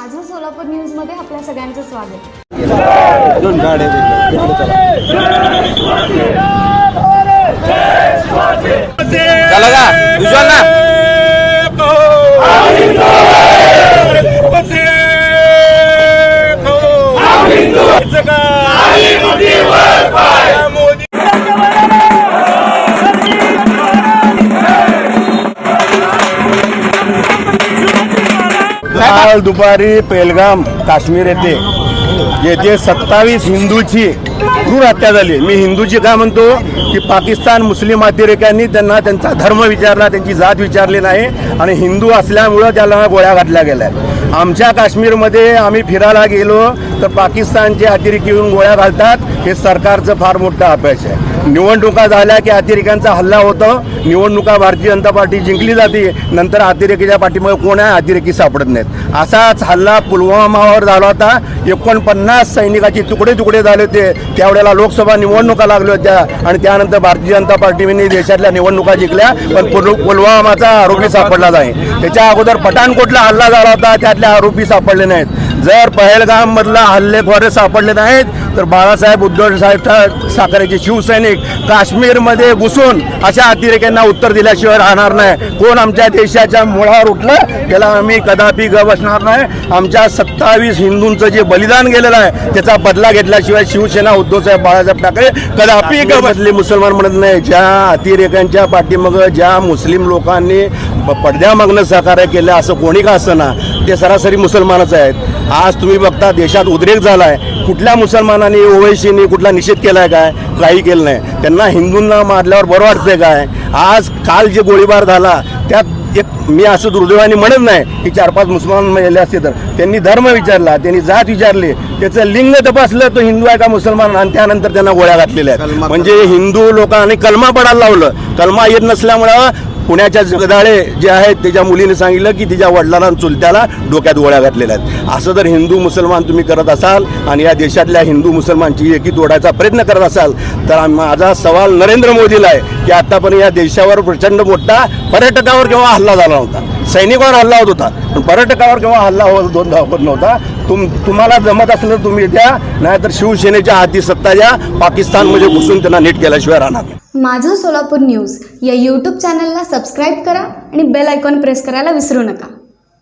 माझं सोलापूर न्यूजमध्ये आपल्या सगळ्यांचं स्वागत दोन. इकडे चला. चला का उज्ज्वल ना काल दुपारी पेलगाम काश्मीर येथे येथे सत्तावीस हिंदूची क्रूर हत्या झाली. मी हिंदूची काय म्हणतो? की पाकिस्तान मुस्लिम अतिरेक्यांनी त्यांना त्यांचा धर्म विचारला त्यांची जात विचारली नाही आणि हिंदू असल्यामुळं त्याला गोळ्या घातल्या गेल्या. आमच्या काश्मीरमध्ये आम्ही फिरायला गेलो तर पाकिस्तानचे अतिरेकी येऊन गोळ्या घालतात. हे सरकारचं फार मोठं अपयश आहे. निवडणुका झाल्या की अतिरेक्यांचा हल्ला होतो. निवडणुका भारतीय जनता पार्टी जिंकली जाते. नंतर अतिरेकीच्या पाठीमुळे कोण आहे? अतिरेकी सापडत नाहीत. असाच हल्ला पुलवामावर झाला होता. एकोणपन्नास सैनिकाचे तुकडे तुकडे झाले होते. त्यावेळेला लोकसभा निवडणुका लागल्या होत्या आणि त्यानंतर भारतीय जनता पार्टीने देशातल्या निवडणुका जिंकल्या पण पुलवामाचा आरोपी सापडला नाही. त्याच्या अगोदर पठाणकोटला हल्ला झाला होता. त्यातले आरोपी सापडले नाहीत. जर पहलगाम मधला हल्लेखोर सापडले नाहीत तर बाळासाहेब उद्धव साहेब साखरेचे शिवसैनिक काश्मीरमध्ये घुसून अशा अतिरेक्यांना उत्तर दिल्याशिवाय राहणार नाही. कोण आमच्या देशाच्या मुळावर उठलं त्याला आम्ही कदापि ग बसणार नाही. आमच्या सत्तावीस हिंदूंचं जे बलिदान गेलेलं आहे त्याचा बदला घेतल्याशिवाय शिवसेना उद्धवसाहेब बाळासाहेब ठाकरे कदापि ग बसले मुसलमान म्हणत नाही. ज्या अतिरेक्यांच्या पाठीमागं ज्या मुस्लिम लोकांनी पडद्यामागनं सहकार्य केलं असं कोणी का असं ते सरासरी मुसलमानच आहेत. आज तुम्ही बघता देशात उद्रेक झालाय. कुठल्या मुसलमानांनी ओवैसीनी कुठला निषेध केलाय काय? काही केलं नाही. त्यांना हिंदूंना मारल्यावर बरं वाटतंय काय? आज काल जे गोळीबार झाला त्यात एक मी असं दुर्दैवाने म्हणत नाही की चार पाच मुसलमान मेले असते तर. त्यांनी धर्म विचारला त्यांनी जात विचारली. त्याचं लिंग तपासलं तो हिंदू आहे का मुसलमान? आणि त्यानंतर त्यांना गोळ्या घातलेल्या आहेत. म्हणजे हिंदू लोकांनी कलमा पडायला लावलं. कलमा येत नसल्यामुळं पुण्याच्या जगदाळे जे आहेत त्याच्या मुलीने सांगितलं की तिच्या वडिलांना चुलत्याला डोक्यात गोळ्या घातलेल्या आहेत. असं जर हिंदू मुसलमान तुम्ही करत असाल आणि या देशातल्या हिंदू मुसलमानची एकी तोडायचा प्रयत्न करत असाल तर माझा सवाल नरेंद्र मोदीला आहे की आतापर्यंत या देशावर प्रचंड मोठा पर्यटकावर केव्हा हल्ला झाला होता सैनिकावर हल्ला होत होता. पण पर्यटकावर केव्हा हल्ला होत होत नव्हता? तुम तुम्हाला जमत असलं तर तुम्ही द्या नाहीतर शिवसेनेच्या हाती सत्ता द्या पाकिस्तानमध्ये घुसून त्यांना नीट केल्याशिवाय राहणार माझं सोलापूर न्यूज या यूट्यूब चॅनलला सबस्क्राईब करा आणि बेल आयकॉन प्रेस करायला विसरू नका.